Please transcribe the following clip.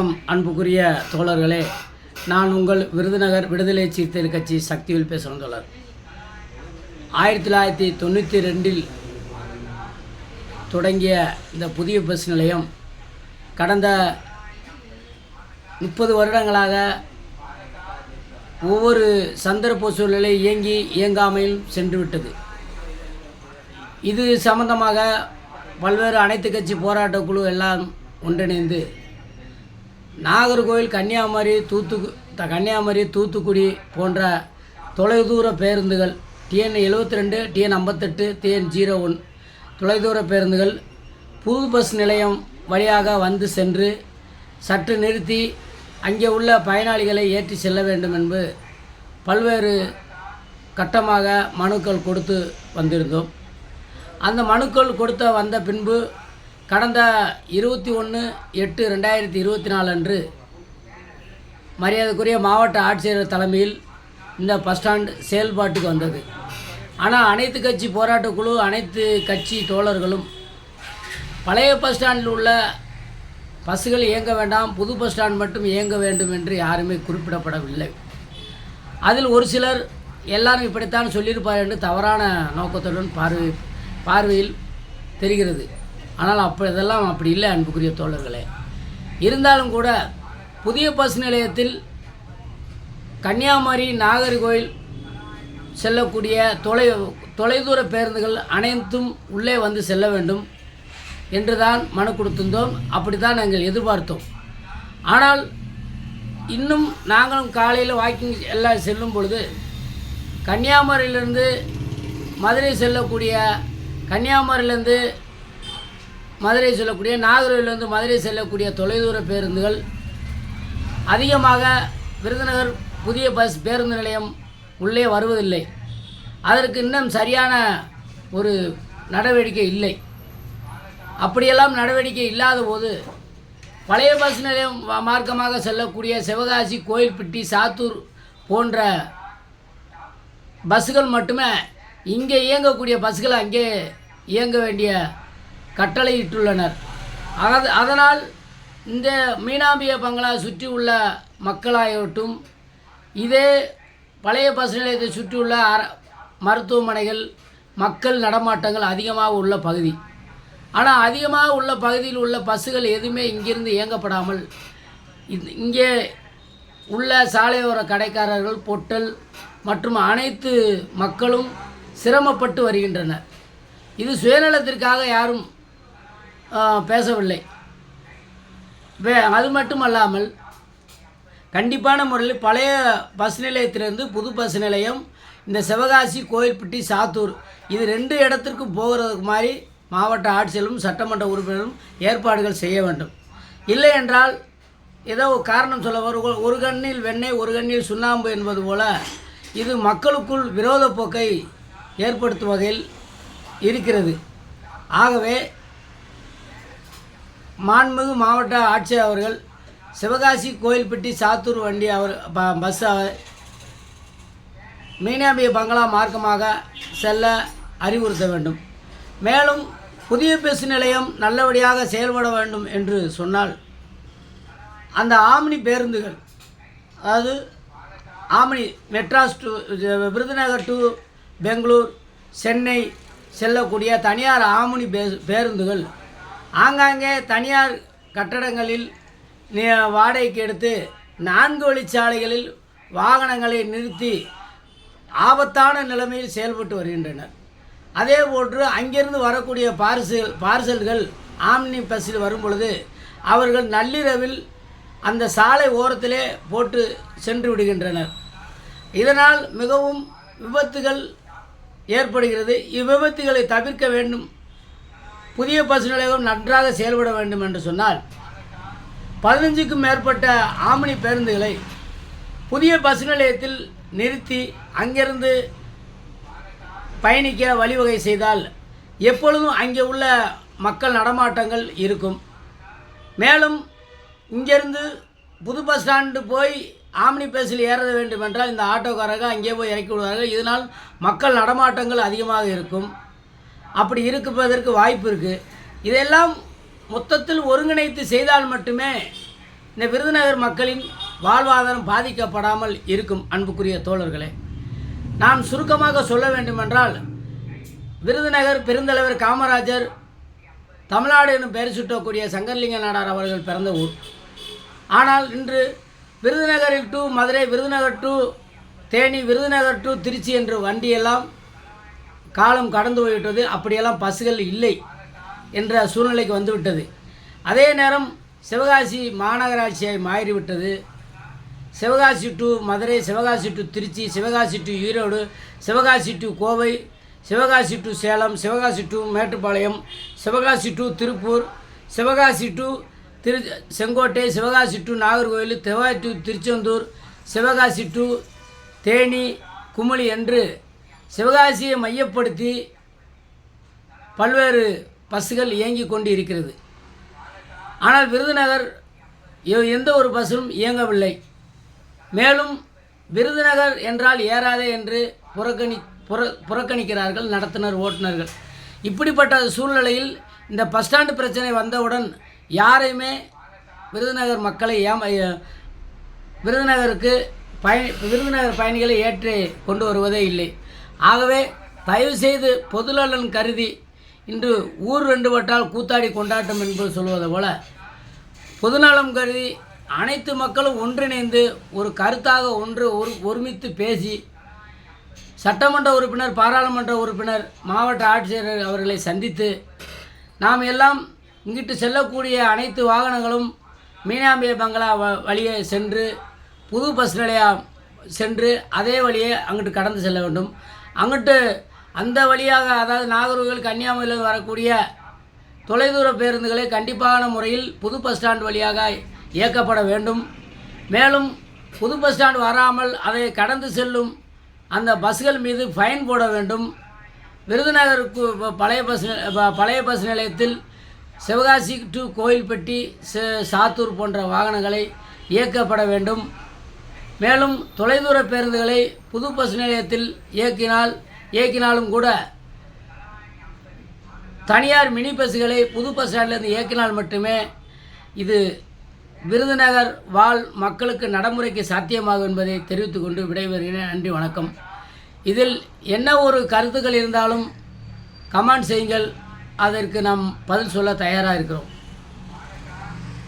வணக்கம் அன்புக்குரிய தோழர்களே. நான் உங்கள் விருதுநகர் விடுதலை சீர்திருத்த கட்சி சக்தியில் பேசுகிறேன் தோழர். ஆயிரத்தி தொள்ளாயிரத்தி தொண்ணூற்றி ரெண்டில் தொடங்கிய இந்த புதிய பஸ் நிலையம் கடந்த முப்பது வருடங்களாக ஒவ்வொரு சந்தர்ப்ப சூழ்நிலை இயங்கி இயங்காமையில் சென்றுவிட்டது. இது சம்பந்தமாக பல்வேறு அனைத்து கட்சி போராட்டக்குழு எல்லாம் ஒன்றிணைந்து நாகர்கோவில் கன்னியாகுமரி தூத்துக்கு த- கன்னியாகுமரி தூத்துக்குடி போன்ற தொலைதூர பேருந்துகள் டிஎன் எழுபத்தி ரெண்டு டிஎன் ஐம்பத்தெட்டு டிஎன் ஜீரோ ஒன் தொலைதூர பேருந்துகள் புது பஸ் நிலையம் வழியாக வந்து சென்று சற்று நிறுத்தி அங்கே உள்ள பயனாளிகளை ஏற்றி செல்ல வேண்டும் என்று பல்வேறு கட்டமாக மனுக்கள் கொடுத்து வந்திருந்தோம். அந்த மனுக்கள் கொடுத்த வந்த பின்பு கடந்த இருபத்தி ஒன்று எட்டு ரெண்டாயிரத்தி இருபத்தி நாலு அன்று மரியாதைக்குரிய மாவட்ட ஆட்சியர் தலைமையில் இந்த பஸ் ஸ்டாண்ட் செயல்பாட்டுக்கு வந்தது. ஆனால் அனைத்து கட்சி போராட்டக் குழு அனைத்து கட்சி தோழர்களும் பழைய பஸ் ஸ்டாண்டில் உள்ள பஸ்ஸுகள் இயங்க வேண்டாம் புது பஸ் ஸ்டாண்ட் மட்டும் இயங்க வேண்டும் என்று யாருமே குறிப்பிடப்படவில்லை. அதில் ஒரு சிலர் எல்லாரும் இப்படித்தான் சொல்லியிருப்பார் என்று தவறான நோக்கத்துடன் பார்வை பார்வையில் தெரிகிறது. ஆனால் அப்போ இதெல்லாம் அப்படி இல்லை அன்புக்குரிய தோழர்களே. இருந்தாலும் கூட புதிய பஸ் நிலையத்தில் கன்னியாகுமரி நாகர்கோயில் செல்லக்கூடிய தொலை தொலைதூர பேருந்துகள் அனைத்தும் உள்ளே வந்து செல்ல வேண்டும் என்று தான் மனு கொடுத்திருந்தோம். அப்படி தான் நாங்கள் எதிர்பார்த்தோம். ஆனால் இன்னும் நாங்களும் காலையில் வாக்கிங் எல்லாம் செல்லும் பொழுது கன்னியாகுமரியிலிருந்து மதுரை செல்லக்கூடிய கன்னியாகுமரியிலேருந்து மதுரை செல்லக்கூடிய நாகர்கோவிலிருந்து மதுரை செல்லக்கூடிய தொலைதூர பேருந்துகள் அதிகமாக விருதுநகர் புதிய பஸ் பேருந்து நிலையம் உள்ளே வருவதில்லை. அதற்கு இன்னும் சரியான ஒரு நடவடிக்கை இல்லை. அப்படியெல்லாம் நடவடிக்கை இல்லாத போது பழைய பஸ் நிலையம் மார்க்கமாக செல்லக்கூடிய சிவகாசி கோயில்பட்டி சாத்தூர் போன்ற பஸ்ஸுகள் மட்டுமே இங்கே இயங்கக்கூடிய பஸ்ஸுகள் அங்கே இயங்க வேண்டிய கட்டளையிட்டுள்ளனர். அத அதனால் இந்த மீனாம்பிய பங்களா சுற்றி உள்ள மக்களாகட்டும் இதே பழைய பஸ் நிலையத்தை சுற்றியுள்ள அர மருத்துவமனைகள் மக்கள் நடமாட்டங்கள் அதிகமாக உள்ள பகுதி. ஆனால் அதிகமாக உள்ள பகுதியில் உள்ள பஸ்ஸுகள் எதுவுமே இங்கிருந்து இயங்கப்படாமல் இது- இங்கே உள்ள சாலையோர கடைக்காரர்கள் பொட்டல் மற்றும் அனைத்து மக்களும் சிரமப்பட்டு வருகின்றனர். இது சுயநலத்திற்காக யாரும் பேசவில்லை. வே அது மட்டுமல்லாமல் கண்டிப்பான முறையில் பழைய பஸ் நிலையத்திலிருந்து புது பஸ் நிலையம் இந்த சிவகாசி கோயில்பட்டி சாத்தூர் இது ரெண்டு இடத்திற்கு போகிறதுக்கு மாதிரி மாவட்ட ஆட்சியரும் சட்டமன்ற உறுப்பினரும் ஏற்பாடுகள் செய்ய வேண்டும். இல்லை என்றால் ஏதோ காரணம் சொல்ல ஒரு ஒரு கண்ணில் வெண்ணெய் ஒரு கண்ணில் சுண்ணாம்பு என்பது போல இது மக்களுக்குள் விரோத போக்கை ஏற்படுத்தும் வகையில் இருக்கிறது. ஆகவே மாண்புமிகு மாவட்ட ஆட்சியர் அவர்கள் சிவகாசி கோயில்பட்டி சாத்தூர் வண்டி அவர் ப பஸ் மீனாம்பிய பங்களா மார்க்கமாக செல்ல அறிவுறுத்த வேண்டும். மேலும் புதிய பஸ் நிலையம் நல்லபடியாக செயல்பட வேண்டும் என்று சொன்னால் அந்த ஆம்னி பேருந்துகள் அதாவது omni Madras to Virudhunagar to Bangalore Chennai செல்லக்கூடிய தனியார் ஆம்னி பேருந்துகள் ஆங்காங்கே தனியார் கட்டடங்களில் வாடகைக்கு எடுத்து நான்கு வழிச்சாலைகளில் வாகனங்களை நிறுத்தி ஆபத்தான நிலைமையில் செயல்பட்டு வருகின்றனர். அதே போன்று அங்கிருந்து வரக்கூடிய பார்சல் பார்சல்கள் ஆம்னி பஸ்ஸில் வரும் பொழுது அவர்கள் நள்ளிரவில் அந்த சாலை ஓரத்திலே போட்டு சென்று விடுகின்றனர். இதனால் மிகவும் விபத்துகள் ஏற்படுகிறது. இவ்விபத்துகளை தவிர்க்க வேண்டும். புதிய பஸ் நிலையம் நன்றாக செயல்பட வேண்டும் என்று சொன்னால் பதினஞ்சுக்கும் மேற்பட்ட ஆம்னி பேருந்துகளை புதிய பஸ் நிலையத்தில் நிறுத்தி அங்கிருந்து பயணிக்க வழிவகை செய்தால் எப்பொழுதும் அங்கே உள்ள மக்கள் நடமாட்டங்கள் இருக்கும். மேலும் இங்கேருந்து புது பஸ் ஸ்டாண்டு போய் ஆம்னி பஸ்ஸில் ஏற வேண்டும் என்றால் இந்த ஆட்டோக்காரர்கள் அங்கே போய் இறக்கி விடுவார்கள். இதனால் மக்கள் நடமாட்டங்கள் அதிகமாக இருக்கும். அப்படி இருக்குவதற்கு வாய்ப்பு இருக்குது இதெல்லாம் மொத்தத்தில் ஒருங்கிணைத்து செய்தால் மட்டுமே இந்த விருதுநகர் மக்களின் வாழ்வாதாரம் பாதிக்கப்படாமல் இருக்கும் அன்புக்குரிய தோழர்களே. நான் சுருக்கமாக சொல்ல வேண்டுமென்றால் விருதுநகர் பெருந்தலைவர் காமராஜர் தமிழ்நாடு எனும் பெயர் சுட்டக்கூடிய சங்கர்லிங்க நாடார் அவர்கள் பிறந்த ஊர். ஆனால் இன்று விருதுநகரில் to Madurai Virudhunagar to Theni Virudhunagar to Trichy என்று வண்டியெல்லாம் காலம் கடந்து போய்விட்டது அப்படியெல்லாம் பஸ்ஸுகள் இல்லை என்ற சூழ்நிலைக்கு வந்துவிட்டது அதே நேரம் சிவகாசி மாநகராட்சியாய் மாறிவிட்டது Sivakasi to Madurai Sivakasi to Trichy Sivakasi to Erode Sivakasi to Kovai Sivakasi to Salem Sivakasi to Mettupalayam Sivakasi to Tiruppur Sivakasi to Thiru Sengottai Sivakasi to Nagercoil Sivakasi to Tiruchendur Sivakasi to Theni Kumily என்று சிவகாசியை மையப்படுத்தி பல்வேறு பஸ்ஸுகள் இயங்கி கொண்டு இருக்கிறது ஆனால் விருதுநகர் எந்த ஒரு பஸ்ஸும் இயங்கவில்லை. மேலும் விருதுநகர் என்றால் ஏறாதே என்று புறக்கணி புற புறக்கணிக்கிறார்கள் நடத்துனர் ஓட்டுநர்கள். இப்படிப்பட்ட சூழ்நிலையில் இந்த பஸ் ஸ்டாண்டு பிரச்சனை வந்தவுடன் யாரையுமே விருதுநகர் மக்களை ஏம விருதுநகருக்கு பயணி விருதுநகர் பயணிகளை ஏற்றி கொண்டு வருவதே இல்லை. ஆகவே தயவுசெய்து பொதுநலன் கருதி இன்று ஊர் ரெண்டு வட்டால் கூத்தாடி கொண்டாட்டம் என்பது சொல்வது போல பொதுநலம் கருதி அனைத்து மக்களும் ஒன்றிணைந்து ஒரு கருத்தாக ஒன்று ஒரு ஒருமித்து பேசி சட்டமன்ற உறுப்பினர் பாராளுமன்ற உறுப்பினர் மாவட்ட ஆட்சியர் அவர்களை சந்தித்து நாம் எல்லாம் இங்கிட்டு செல்லக்கூடிய அனைத்து வாகனங்களும் மீனாம்பிய பங்களா வ வழியே சென்று புது பஸ் நிலையம் சென்று அதே வழியே அங்கிட்டு கடந்து செல்ல வேண்டும். அங்கிட்டு அந்த வழியாக அதாவது நாகர்கோவில் கன்னியாகுமரியில் வரக்கூடிய தொலைதூர பேருந்துகளை கண்டிப்பான முறையில் புது பஸ் ஸ்டாண்ட் வழியாக இயக்கப்பட வேண்டும். மேலும் புது பஸ் ஸ்டாண்ட் வராமல் அதை கடந்து செல்லும் அந்த பஸ்கள் மீது ஃபைன் போட வேண்டும். விருதுநகருக்கு ப- பழைய பஸ் பழைய பஸ் நிலையத்தில் சிவகாசி டு கோயில்பட்டி ச- சாத்தூர் போன்ற வாகனங்களை இயக்கப்பட வேண்டும். மேலும் தொலைதூர பேருந்துகளை புது பஸ் நிலையத்தில் இயக்கினால் இயக்கினாலும் கூட தனியார் மினி பஸ்களை புது பஸ் ஸ்டாண்ட்லேருந்து இயக்கினால் மட்டுமே இது விருதுநகர் வாழ் மக்களுக்கு நடைமுறைக்கு சாத்தியமாகும் என்பதை தெரிவித்துக் கொண்டு விடைபெறுகிறேன். நன்றி வணக்கம். இதில் என்ன ஒரு கருத்துக்கள் இருந்தாலும் கமெண்ட் செய்யுங்கள். அதற்கு நாம் பதில் சொல்ல தயாராக இருக்கிறோம்.